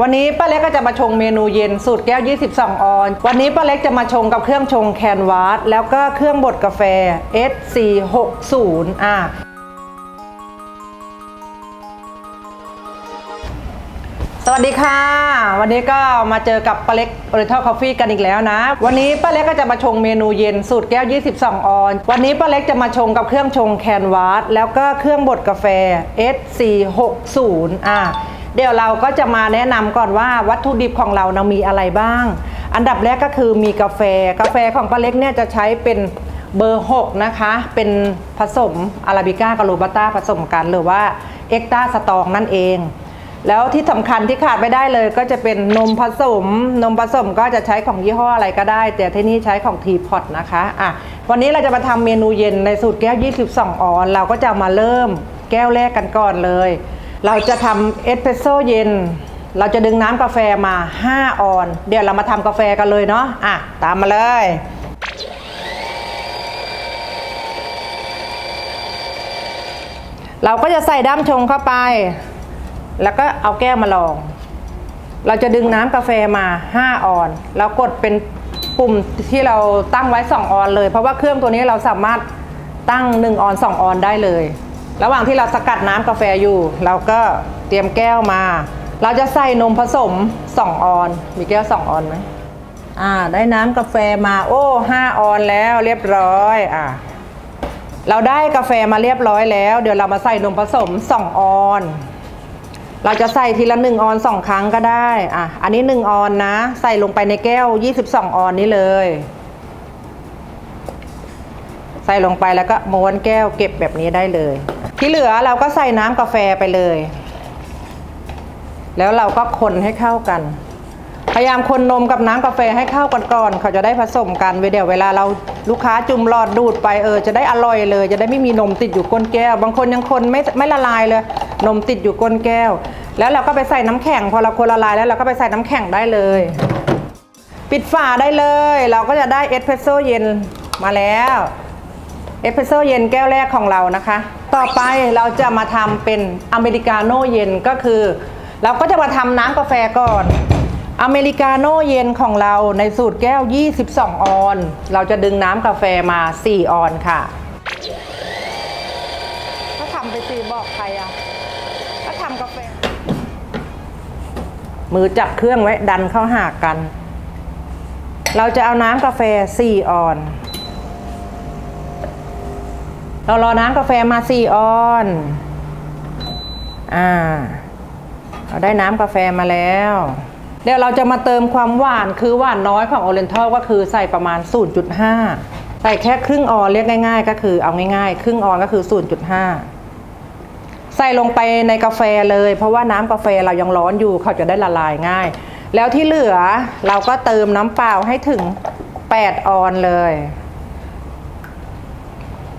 วันนี้ป้าเล็กก็จะมาชงเมนูเย็นสูตรแก้ว 22 ออน วันนี้ป้าเล็กจะมาชงกับเครื่องชงแคนวาสแล้วก็เครื่องบดกาแฟ S460 อะสวัสดีค่ะ วันนี้ก็มาเจอกับป้าเล็ก Oriental Coffee กันอีกแล้วนะ วันนี้ป้าเล็กก็จะมาชงเมนูเย็นสูตรแก้ว 22 ออน วันนี้ป้าเล็กจะมาชงกับเครื่องชงแคนวาสแล้วก็เครื่องบดกาแฟ S460 อะ เดี๋ยวเราก็จะมาแนะนำก่อนว่าวัตถุดิบของเรานะมีอะไรบ้าง อันดับแรกก็คือมีกาแฟ กาแฟของป้าเล็กเนี่ยจะใช้เป็นเบอร์ 6 นะคะ เป็นผสมอาราบิก้ากับโรบัสต้าผสมกันหรือว่าเอ็กตาสตองนั่นเอง แล้วที่สำคัญที่ขาดไม่ได้เลย ก็จะเป็นนมผสม นมผสมก็จะใช้ของยี่ห้ออะไรก็ได้ แต่ที่นี่ใช้ของทีพอตนะคะอะวันนี้เราจะมาทำเมนูเย็นในสูตรแก้ว 22 ออน เราก็จะมาเริ่มแก้วแรกกันก่อนเลย เราจะทำเอสเปรสโซ่เย็น เราจะดึงน้ำกาแฟมา 5 ออน เดี๋ยวเรามาทำกาแฟกันเลยเนาะอะตามมาเลยเราก็จะใส่ด้ามชงเข้าไป แล้วก็เอาแก้วมาลอง เราจะดึงน้ำกาแฟมา 5 ออน แล้วกดเป็นปุ่มที่เราตั้งไว้ 2 ออนเลย เพราะว่าเครื่องตัวนี้เราสามารถตั้ง 1 ออน 2 ออนได้เลย ระหว่างที่เราสกัดน้ำกาแฟอยู่ เราก็เตรียมแก้วมา เราจะใส่นมผสม 2 ออน มีแก้ว 2 ออนไหมอ่า ได้น้ำกาแฟมาโอ้5ออนแล้วเรียบร้อยอ่าเราได้กาแฟมาเรียบร้อยแล้ว เดี๋ยวเรามาใส่นมผสม 2 ออน เราจะใส่ทีละหนึ่งออนสองครั้งก็ได้อะอันนี้หนึ่งออนนะ ใส่ลงไปในแก้ว 22 ออนนี้เลย ใส่ลงไปแล้วก็ม้วนแก้วเก็บแบบนี้ได้เลย ที่เหลือเราก็ใส่น้ำกาแฟไปเลย แล้วเราก็คนให้เข้ากัน พยายามคนนมกับน้ำกาแฟให้เข้ากันก่อน เขาจะได้ผสมกันเดี๋ยวเวลาเราลูกค้าจุ่มหลอดดูดไปเออจะได้อร่อยเลย จะได้ไม่มีนมติดอยู่ก้นแก้ว บางคนยังคนไม่ไม่ละลายเลย นมติดอยู่ก้นแก้ว แล้วเราก็ไปใส่น้ำแข็ง พอเราคนละลายแล้วเราก็ไปใส่น้ำแข็งได้เลย ปิดฝาได้เลย เราก็จะได้เอสเพรสโซ่เย็นมาแล้วเอสเพรสโซ่เย็นแก้วแรกของเรานะคะ ต่อไปเราจะมาทำเป็นอเมริกาโน่เย็นก็คือ เราก็จะมาทำน้ำกาแฟก่อน อเมริกาโน่เย็นของเราในสูตรแก้ว 22 ออน เราจะดึงน้ำกาแฟมา 4 ออนค่ะ ถ้าทำไปสี่บอกใครอะ ถ้าทำกาแฟ มือจับเครื่องไว้ดันเข้าหากัน เราจะเอาน้ำกาแฟ 4 ออน เรารอน้ำกาแฟมา4ออน อ่า เราได้น้ำกาแฟมาแล้ว เดี๋ยวเราจะมาเติมความหวานคือหวานน้อยของ Oriental ก็คือใส่ประมาณ 0.5 ใส่แค่ครึ่งออนเรียกง่าย ๆ ก็คือเอาง่ายๆ ครึ่งออนก็คือ 0.5 ใส่ลงไปในกาแฟเลย เพราะว่าน้ำกาแฟเรายังร้อนอยู่เขาจะได้ละลายง่าย แล้วที่เหลือเราก็เติมน้ำเปล่าให้ถึง 8 ออนเลย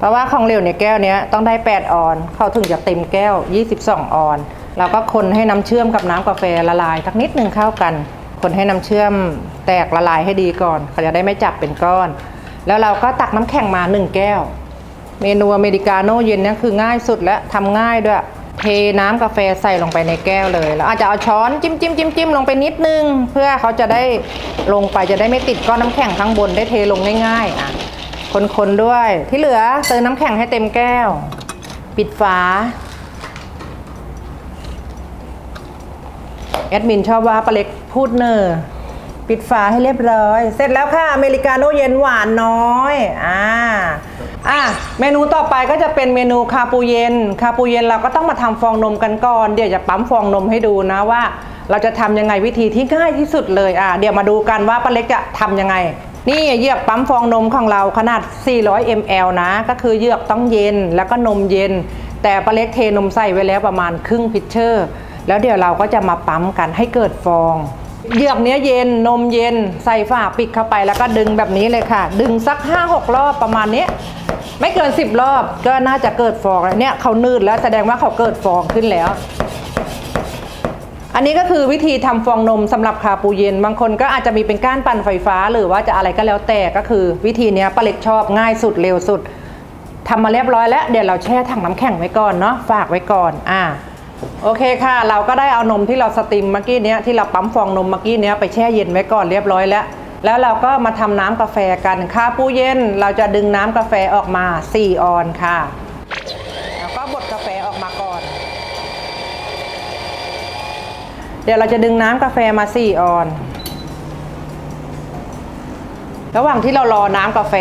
ราะว่าของเหลวในแก้วเนี้ยต้องได้ 8 ออน เขาถึงจะเต็มแก้ว 22 ออน เราก็คนให้น้ำเชื่อมกับน้ำกาแฟละลายสักนิดหนึ่งเข้ากัน คนให้น้ำเชื่อมแตกละลายให้ดีก่อน เขาจะได้ไม่จับเป็นก้อน แล้วเราก็ตักน้ำแข็งมา 1 แก้ว เมนูอเมริกาโน่เย็นนี่คือง่ายสุดและทำง่ายด้วย เทน้ำกาแฟใส่ลงไปในแก้วเลย แล้วอาจจะเอาช้อนจิ้มจิ้มจิ้มจิ้มลงไปนิดนึง เพื่อเขาจะได้ลงไปจะได้ไม่ติดก้อนน้ำแข็งข้างบนได้เทลงง่ายๆอะ คนๆด้วย ที่เหลือเติมน้ำแข็งให้เต็มแก้ว ปิดฝา แอดมินชอบว่าปลาเล็กพูดเนอร์ปิดฝาให้เรียบร้อย เสร็จแล้วค่ะ อเมริกาโน่เย็นหวานน้อย อ่า อะ เมนูต่อไปก็จะเป็นเมนูคาปูเย็น คาปูเย็นเราก็ต้องมาทำฟองนมกันก่อน เดี๋ยวจะปั๊มฟองนมให้ดูนะว่า เราจะทำยังไงวิธีที่ง่ายที่สุดเลย อะเดี๋ยวมาดูกันว่าป้าเล็กจะทำยังไง นี่เยือกปั๊มฟองนมของเราขนาด 400 ml นะ ก็คือเยือกต้องเย็นแล้วก็นมเย็น แต่ป้าเล็กเทนมใส่ไว้แล้วประมาณครึ่งพิชเชอร์ แล้วเดี๋ยวเราก็จะมาปั๊มกันให้เกิดฟอง เยือกเนี้ยเย็นนมเย็น ใส่ฝาปิดเข้าไปแล้วก็ดึงแบบนี้เลยค่ะ ดึงสัก 5-6 รอบประมาณนี้ไม่เกิน 10 รอบก็น่าจะเกิดฟองแล้วเนี่ยเขานืดแล้วแสดงว่าเขาเกิดฟองขึ้นแล้ว อันนี้ก็คือวิธีทำฟองนมสำหรับคาปูเย็น บางคนก็อาจจะมีเป็นก้านปั่นไฟฟ้า หรือว่าจะอะไรก็แล้วแต่ก็คือวิธีนี้ป้าเล็กชอบง่ายสุดเร็วสุดทำมาเรียบร้อยแล้วเดี๋ยวเราแช่ถังน้ำแข็งไว้ก่อนเนาะฝากไว้ก่อนอ่าโอเคค่ะ เราก็ได้เอานมที่เราสตีมเมื่อกี้เนี้ยที่เราปั๊มฟองนมเมื่อกี้เนี้ยไปแช่เย็นไว้ก่อนเรียบร้อยแล้ว แล้วเราก็มาทำน้ำกาแฟกันค่ะปูเย็นเราจะดึงน้ำกาแฟออกมา 4 ออนค่ะ แล้วก็บดกาแฟออกมาก่อน เดี๋ยวเราจะดึงน้ำกาแฟมา 4 ออน ระหว่างที่เรารอน้ำกาแฟ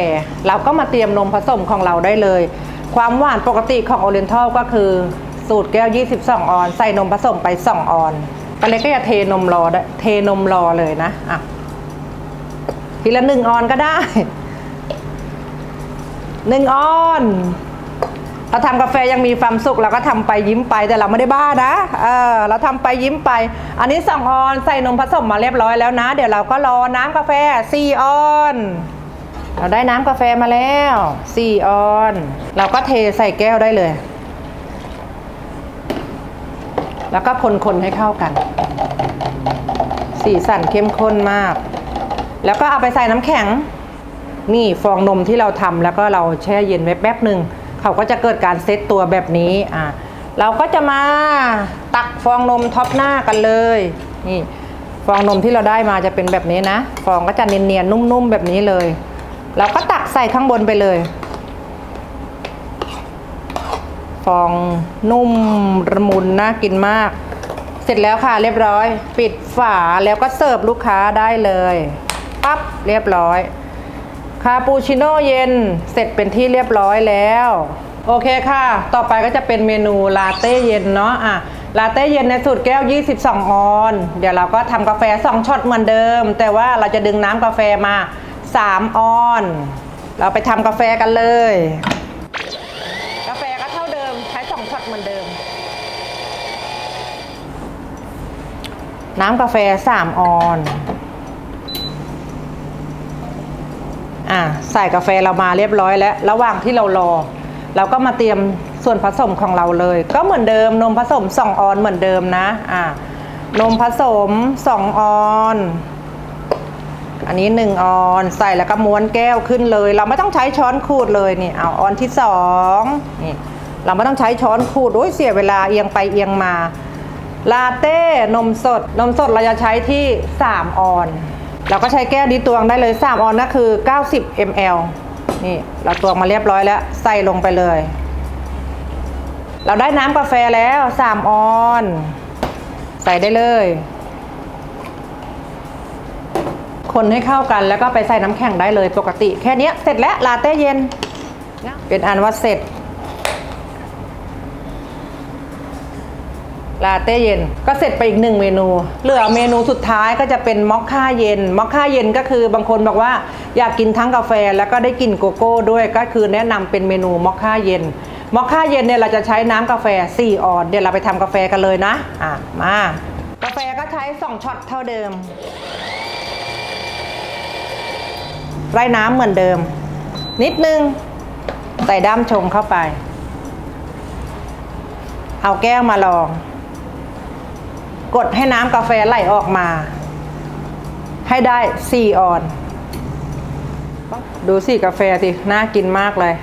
เราก็มาเตรียมนมผสมของเราได้เลย ความหวานปกติของโอเรนทัลก็คือ สูตรแก้ว 22 ออน ใส่นมผสมไป 2 ออนก็เลยก็จะเทนมรอเทนมรอเลยนะอะทีละหนึ่งออนก็ได้หนึ่งออน เราทำกาแฟยังมีความสุขเราก็ทำไปยิ้มไปแต่เราไม่ได้บ้านะเออเราทำไปยิ้มไป อันนี้สองออนใส่นมผสมมาเรียบร้อยแล้วนะ เดี๋ยวเราก็รอน้ำกาแฟสี่ออนเราได้น้ำกาแฟมาแล้วสี่ออน เราก็เทใส่แก้วได้เลย แล้วก็คนๆให้เข้ากัน สีสันเข้มข้นมาก แล้วก็เอาไปใส่น้ำแข็งนี่ฟองนมที่เราทำแล้วก็เราแช่เย็นไว้แป๊บหนึ่ง เขาก็จะเกิดการเซตตัวแบบนี้อะเราก็จะมาตักฟองนมท็อปหน้ากันเลยนี่ฟองนมที่เราได้มาจะเป็นแบบนี้นะ ฟองก็จะเนียนๆนุ่มๆแบบนี้เลย เราก็ตักใส่ข้างบนไปเลย ฟองนุ่มระมุนน่ากินมาก เสร็จแล้วค่ะเรียบร้อย ปิดฝาแล้วก็เสิร์ฟลูกค้าได้เลยปั๊บเรียบร้อย คาปูชิโน่เย็นเสร็จเป็นที่เรียบร้อยแล้ว โอเคค่ะ ต่อไปก็จะเป็นเมนูลาเต้เย็นเนาะอะลาเต้เย็นในสูตรแก้ว 22 ออน เดี๋ยวเราก็ทำกาแฟ 2ช็อตเหมือนเดิม แต่ว่าเราจะดึงน้ำกาแฟมา 3 ออน เราไปทำกาแฟกันเลย กาแฟก็เท่าเดิมใช้ 2ช็อตเหมือนเดิม น้ำกาแฟ 3 ออน อะใส่กาแฟเรามาเรียบร้อยแล้ว ระหว่างที่เรารอ เราก็มาเตรียมส่วนผสมของเราเลย ก็เหมือนเดิมนมผสม 2 ออนเหมือนเดิมนะอะนมผสม 2 ออนอันนี้ 1 ออนใส่แล้วก็ม้วนแก้วขึ้นเลย เราไม่ต้องใช้ช้อนขูดเลยนี่เอาออนที่2นี่เราไม่ต้องใช้ช้อนขูดโอ้ยเสียเวลาเอียงไปเอียงมาลาเต้นมสด นมสดเราจะใช้ที่ 3 ออน เราก็ใช้แก้วนี้ตวงได้เลย 3 ออนก็คือ 90 ml นี่เราตวงมาเรียบร้อยแล้ว ใส่ลงไปเลย เราได้น้ำกาแฟแล้ว 3 ออน ใส่ได้เลย คนให้เข้ากันแล้วก็ไปใส่น้ำแข็งได้เลยปกติ แค่นี้เสร็จแล้วลาเต้เย็น เป็นอันว่าเสร็จ ลาเต้เย็น ก็เสร็จไปอีกหนึ่งเมนู เหลือเมนูสุดท้ายก็จะเป็นมอคค่าเย็น มอคค่าเย็นก็คือบางคนบอกว่าอยากกินทั้งกาแฟแล้วก็ได้กินโกโก้ด้วยก็คือแนะนำเป็นเมนูมอคค่าเย็นมอคค่าเย็นเนี่ยเราจะใช้น้ำกาแฟ 4 ออนเดี๋ยวเราไปทำกาแฟกันเลยนะอะมากาแฟก็ใช้ 2ช็อตเท่าเดิมไร่น้ำเหมือนเดิม นิดนึงใส่ด้ามชงเข้าไป เอาแก้วมาลอง กดให้น้ำกาแฟไหลออกมา ให้ได้ 4 ออน ดูสีกาแฟสิ น่ากินมากเลย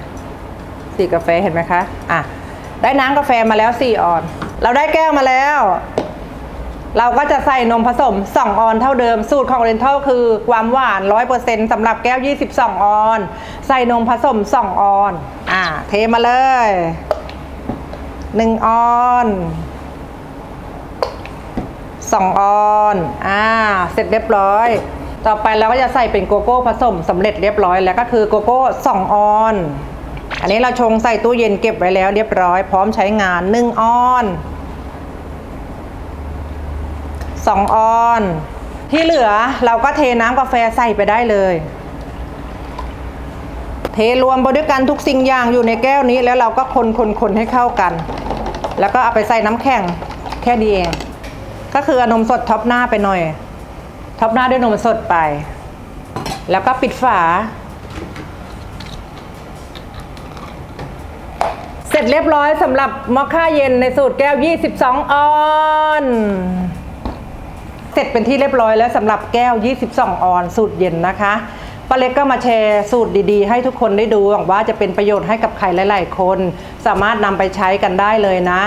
สีกาแฟเห็นไหมคะ อะ ได้น้ำกาแฟมาแล้ว 4 ออน เราได้แก้วมาแล้ว เราก็จะใส่นมผสม 2 ออนเท่าเดิม สูตรของเรนทัลคือความหวาน 100%สำหรับแก้ว 22 ออน ใส่นมผสม 2 ออน อะ เทมาเลย 1 ออน สองออนอ่าเสร็จเรียบร้อย ต่อไปเราก็จะใส่เป็นโกโก้ผสมสำเร็จเรียบร้อยแล้วก็คือโกโก้สองออน อันนี้เราชงใส่ตู้เย็นเก็บไว้แล้วเรียบร้อย พร้อมใช้งานหนึ่งออนสองออน ที่เหลือเราก็เทน้ำกาแฟใส่ไปได้เลย เทรวมไปด้วยกันทุกสิ่งอย่างอยู่ในแก้วนี้แล้วเราก็คนคนคนให้เข้ากัน แล้วก็เอาไปใส่น้ำแข็งแค่นี้เอง ก็คืออนมสดท็อปหน้าไปหน่อย ท็อปหน้าด้วยนมสดไป แล้วก็ปิดฝา เสร็จเรียบร้อยสำหรับมอคค่าเย็นในสูตรแก้ว 22 ออนเสร็จเป็นที่เรียบร้อยแล้วสำหรับแก้ว 22 ออนสูตรเย็นนะคะป้าเล็กก็มาแชร์สูตรดีๆ ให้ทุกคนได้ดูหวังว่าจะเป็นประโยชน์ให้กับใครหลาย ๆ คน สามารถนำไปใช้กันได้เลยนะ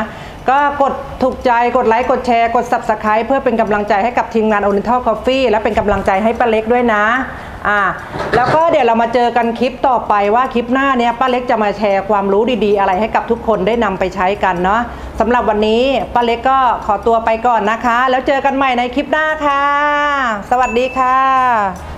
ก็กดถูกใจกดไลค์กดแชร์กด subscribe เพื่อเป็นกำลังใจให้กับทีมงาน Oriental Coffee และเป็นกำลังใจให้ป้าเล็กด้วยนะอ่าแล้วก็เดี๋ยวเรามาเจอกันคลิปต่อไปว่าคลิปหน้าเนี้ยป้าเล็กจะมาแชร์ความรู้ดีๆ อะไรให้กับทุกคนได้นำไปใช้กันเนาะสำหรับวันนี้ป้าเล็กก็ขอตัวไปก่อนนะคะ แล้วเจอกันใหม่ในคลิปหน้าค่ะ สวัสดีค่ะ